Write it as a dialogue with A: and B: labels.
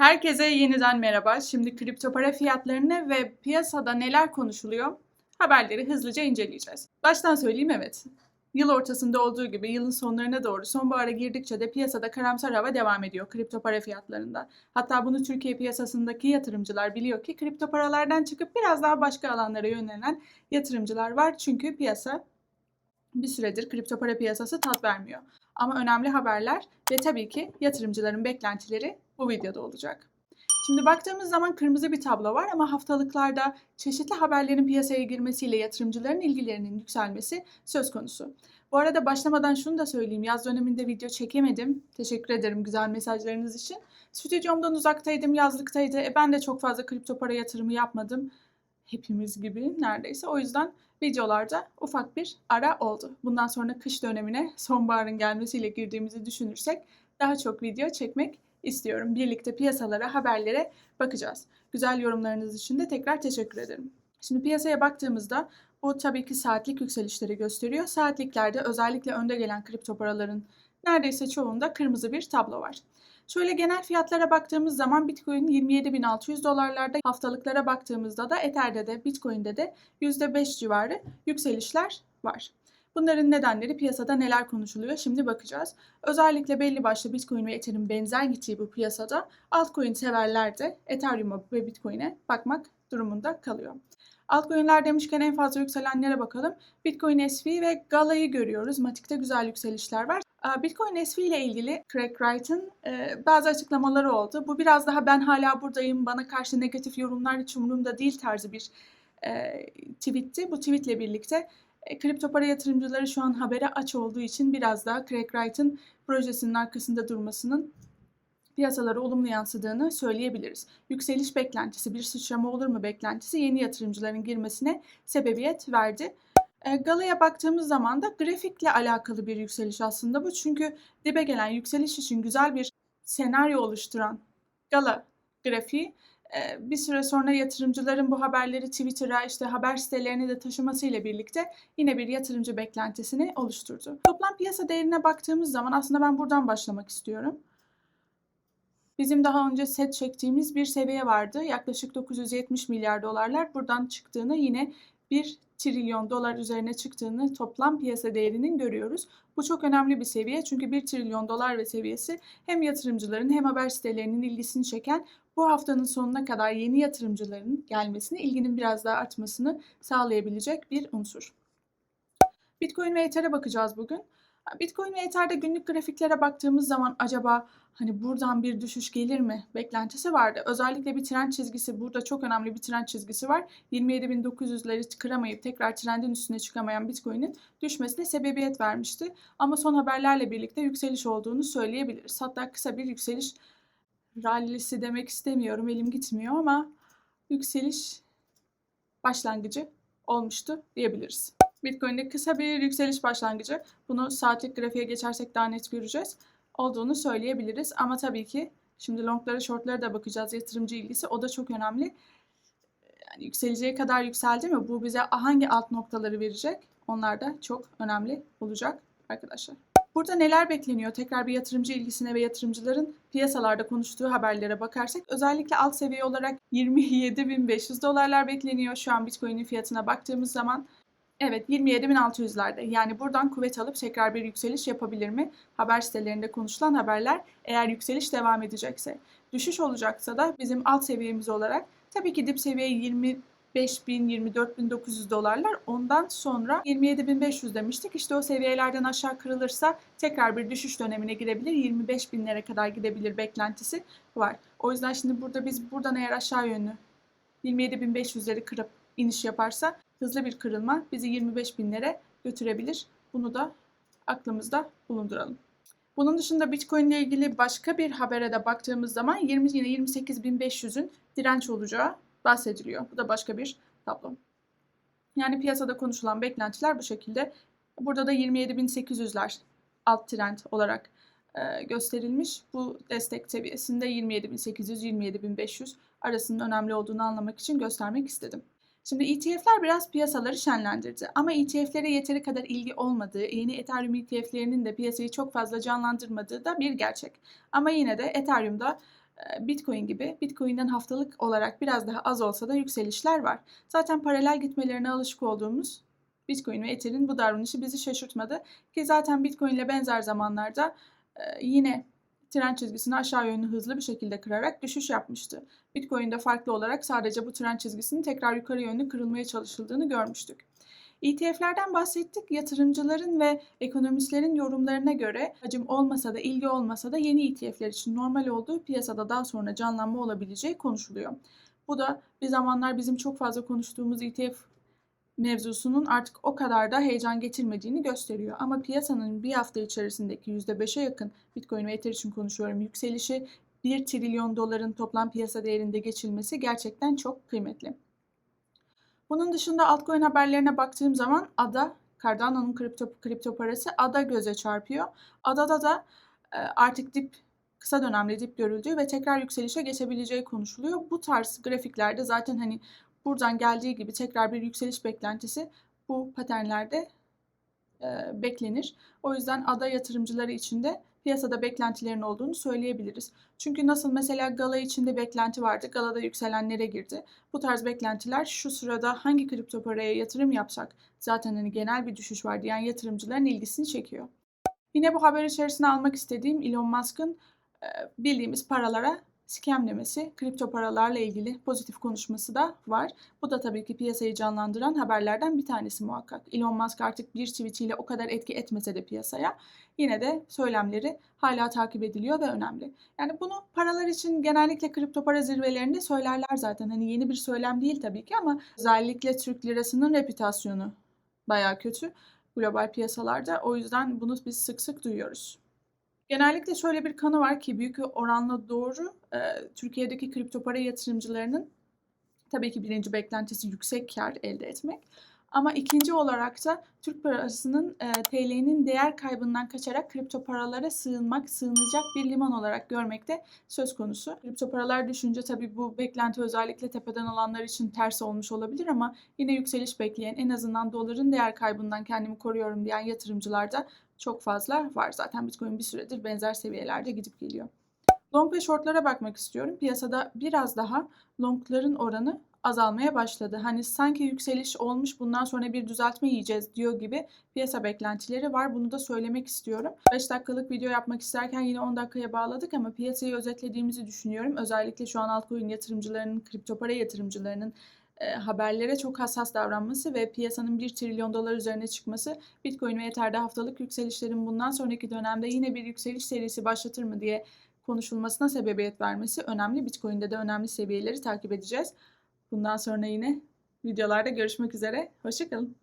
A: Herkese yeniden merhaba. Şimdi kripto para fiyatlarını ve piyasada neler konuşuluyor haberleri hızlıca inceleyeceğiz. Baştan söyleyeyim evet. Yıl ortasında olduğu gibi yılın sonlarına doğru sonbahara girdikçe de piyasada karamsar hava devam ediyor kripto para fiyatlarında. Hatta bunu Türkiye piyasasındaki yatırımcılar biliyor ki kripto paralardan çıkıp biraz daha başka alanlara yönelen yatırımcılar var. Çünkü piyasa bir süredir kripto para piyasası tat vermiyor. Ama önemli haberler ve tabii ki yatırımcıların beklentileri bu videoda olacak. Şimdi baktığımız zaman kırmızı bir tablo var ama haftalıklarda çeşitli haberlerin piyasaya girmesiyle yatırımcıların ilgilerinin yükselmesi söz konusu. Bu arada başlamadan şunu da söyleyeyim. Yaz döneminde video çekemedim. Teşekkür ederim güzel mesajlarınız için. Stüdyomdan uzaktaydım, yazlıktaydı. E ben de çok fazla kripto para yatırımı yapmadım. Hepimiz gibi neredeyse. O yüzden videolarda ufak bir ara oldu. Bundan sonra kış dönemine sonbaharın gelmesiyle girdiğimizi düşünürsek daha çok video çekmek istiyorum. Birlikte piyasalara, haberlere bakacağız. Güzel yorumlarınız için de tekrar teşekkür ederim. Şimdi piyasaya baktığımızda bu tabii ki saatlik yükselişleri gösteriyor. Saatliklerde özellikle önde gelen kripto paraların neredeyse çoğunda kırmızı bir tablo var. Şöyle genel fiyatlara baktığımız zaman Bitcoin 27.600 dolarlarda, haftalıklara baktığımızda da Ether'de de Bitcoin'de de %5 civarı yükselişler var. Bunların nedenleri piyasada neler konuşuluyor şimdi bakacağız. Özellikle belli başlı Bitcoin ve Ethereum benzer gittiği bu piyasada altcoin severler de Ethereum'a ve Bitcoin'e bakmak durumunda kalıyor. Altcoin'ler demişken en fazla yükselenlere bakalım. Bitcoin SV ve Gala'yı görüyoruz. Matik'te güzel yükselişler var. Bitcoin SV ile ilgili Craig Wright'ın e, bazı açıklamaları oldu. Bu biraz daha ben hala buradayım, bana karşı negatif yorumlar hiç umurumda değil tarzı bir e, tweetti. Bu tweetle birlikte e, kripto para yatırımcıları şu an habere aç olduğu için biraz daha Craig Wright'ın projesinin arkasında durmasının piyasalara olumlu yansıdığını söyleyebiliriz. Yükseliş beklentisi, bir sıçrama olur mu beklentisi yeni yatırımcıların girmesine sebebiyet verdi. Gala'ya baktığımız zaman da grafikle alakalı bir yükseliş aslında bu. Çünkü dibe gelen yükseliş için güzel bir senaryo oluşturan Gala grafiği bir süre sonra yatırımcıların bu haberleri Twitter'a işte haber sitelerine de taşımasıyla birlikte yine bir yatırımcı beklentisini oluşturdu. Toplam piyasa değerine baktığımız zaman aslında ben buradan başlamak istiyorum. Bizim daha önce set çektiğimiz bir seviye vardı. Yaklaşık 970 milyar dolarlar buradan çıktığını yine bir trilyon dolar üzerine çıktığını toplam piyasa değerinin görüyoruz. Bu çok önemli bir seviye çünkü 1 trilyon dolar ve seviyesi hem yatırımcıların hem haber sitelerinin ilgisini çeken bu haftanın sonuna kadar yeni yatırımcıların gelmesini, ilginin biraz daha artmasını sağlayabilecek bir unsur. Bitcoin ve Ether'e bakacağız bugün. Bitcoin ve Ether'de günlük grafiklere baktığımız zaman acaba hani buradan bir düşüş gelir mi beklentisi vardı. Özellikle bir trend çizgisi burada çok önemli bir trend çizgisi var. 27.900'leri kıramayıp tekrar trendin üstüne çıkamayan Bitcoin'in düşmesine sebebiyet vermişti. Ama son haberlerle birlikte yükseliş olduğunu söyleyebiliriz. Hatta kısa bir yükseliş rallisi demek istemiyorum elim gitmiyor ama yükseliş başlangıcı olmuştu diyebiliriz. Bitcoin'de kısa bir yükseliş başlangıcı. Bunu saatlik grafiğe geçersek daha net göreceğiz. Olduğunu söyleyebiliriz. Ama tabii ki şimdi longlara shortlara da bakacağız. Yatırımcı ilgisi o da çok önemli. Yani yükseleceği kadar yükseldi mi? Bu bize hangi alt noktaları verecek? Onlar da çok önemli olacak arkadaşlar. Burada neler bekleniyor? Tekrar bir yatırımcı ilgisine ve yatırımcıların piyasalarda konuştuğu haberlere bakarsak özellikle alt seviye olarak 27.500 dolarlar bekleniyor. Şu an Bitcoin'in fiyatına baktığımız zaman Evet 27.600'lerde yani buradan kuvvet alıp tekrar bir yükseliş yapabilir mi? Haber sitelerinde konuşulan haberler eğer yükseliş devam edecekse. Düşüş olacaksa da bizim alt seviyemiz olarak tabii ki dip seviye 20 5000, 24.900 dolarlar. Ondan sonra 27.500 demiştik. İşte o seviyelerden aşağı kırılırsa tekrar bir düşüş dönemine girebilir. 25 binlere kadar gidebilir beklentisi var. O yüzden şimdi burada biz buradan eğer aşağı yönlü 27.500'leri kırıp iniş yaparsa hızlı bir kırılma bizi 25 binlere götürebilir. Bunu da aklımızda bulunduralım. Bunun dışında Bitcoin ile ilgili başka bir habere de baktığımız zaman 20 yine 28.500'ün direnç olacağı bahsediliyor. Bu da başka bir tablo. Yani piyasada konuşulan beklentiler bu şekilde. Burada da 27.800'ler alt trend olarak e, gösterilmiş. Bu destek seviyesinde 27.800-27.500 arasının önemli olduğunu anlamak için göstermek istedim. Şimdi ETF'ler biraz piyasaları şenlendirdi ama ETF'lere yeteri kadar ilgi olmadığı, yeni Ethereum ETF'lerinin de piyasayı çok fazla canlandırmadığı da bir gerçek. Ama yine de Ethereum'da e, Bitcoin gibi Bitcoin'den haftalık olarak biraz daha az olsa da yükselişler var. Zaten paralel gitmelerine alışık olduğumuz Bitcoin ve Ether'in bu davranışı bizi şaşırtmadı. Ki zaten Bitcoin ile benzer zamanlarda e, yine trend çizgisini aşağı yönlü hızlı bir şekilde kırarak düşüş yapmıştı. Bitcoin'de farklı olarak sadece bu trend çizgisinin tekrar yukarı yönlü kırılmaya çalışıldığını görmüştük. ETF'lerden bahsettik. Yatırımcıların ve ekonomistlerin yorumlarına göre hacim olmasa da ilgi olmasa da yeni ETF'ler için normal olduğu piyasada daha sonra canlanma olabileceği konuşuluyor. Bu da bir zamanlar bizim çok fazla konuştuğumuz ETF mevzusunun artık o kadar da heyecan getirmediğini gösteriyor. Ama piyasanın bir hafta içerisindeki %5'e yakın Bitcoin ve Ether için konuşuyorum yükselişi 1 trilyon doların toplam piyasa değerinde geçilmesi gerçekten çok kıymetli. Bunun dışında altcoin haberlerine baktığım zaman ADA, Cardano'nun kripto, kripto parası ADA göze çarpıyor. ADA'da da e, artık dip kısa dönemli dip görüldüğü ve tekrar yükselişe geçebileceği konuşuluyor. Bu tarz grafiklerde zaten hani buradan geldiği gibi tekrar bir yükseliş beklentisi bu paternlerde e, beklenir. O yüzden ada yatırımcıları için de piyasada beklentilerin olduğunu söyleyebiliriz. Çünkü nasıl mesela Gala içinde beklenti vardı, Gala'da yükselenlere girdi. Bu tarz beklentiler şu sırada hangi kripto paraya yatırım yapsak zaten hani genel bir düşüş var diyen yatırımcıların ilgisini çekiyor. Yine bu haber içerisine almak istediğim Elon Musk'ın e, bildiğimiz paralara scam kripto paralarla ilgili pozitif konuşması da var. Bu da tabii ki piyasayı canlandıran haberlerden bir tanesi muhakkak. Elon Musk artık bir tweetiyle o kadar etki etmese de piyasaya yine de söylemleri hala takip ediliyor ve önemli. Yani bunu paralar için genellikle kripto para zirvelerinde söylerler zaten. Hani yeni bir söylem değil tabii ki ama özellikle Türk lirasının reputasyonu bayağı kötü global piyasalarda. O yüzden bunu biz sık sık duyuyoruz. Genellikle şöyle bir kanı var ki büyük oranla doğru e, Türkiye'deki kripto para yatırımcılarının tabii ki birinci beklentisi yüksek kar elde etmek. Ama ikinci olarak da Türk parasının e, TL'nin değer kaybından kaçarak kripto paralara sığınmak, sığınacak bir liman olarak görmekte söz konusu. Kripto paralar düşünce tabii bu beklenti özellikle tepeden alanlar için ters olmuş olabilir ama yine yükseliş bekleyen en azından doların değer kaybından kendimi koruyorum diyen yatırımcılar da çok fazla var. Zaten Bitcoin bir süredir benzer seviyelerde gidip geliyor. Long ve shortlara bakmak istiyorum. Piyasada biraz daha longların oranı azalmaya başladı. Hani sanki yükseliş olmuş bundan sonra bir düzeltme yiyeceğiz diyor gibi piyasa beklentileri var. Bunu da söylemek istiyorum. 5 dakikalık video yapmak isterken yine 10 dakikaya bağladık ama piyasayı özetlediğimizi düşünüyorum. Özellikle şu an altcoin yatırımcılarının, kripto para yatırımcılarının e, haberlere çok hassas davranması ve piyasanın 1 trilyon dolar üzerine çıkması Bitcoin ve Ether'de haftalık yükselişlerin bundan sonraki dönemde yine bir yükseliş serisi başlatır mı diye konuşulmasına sebebiyet vermesi önemli. Bitcoin'de de önemli seviyeleri takip edeceğiz. Bundan sonra yine videolarda görüşmek üzere. Hoşçakalın.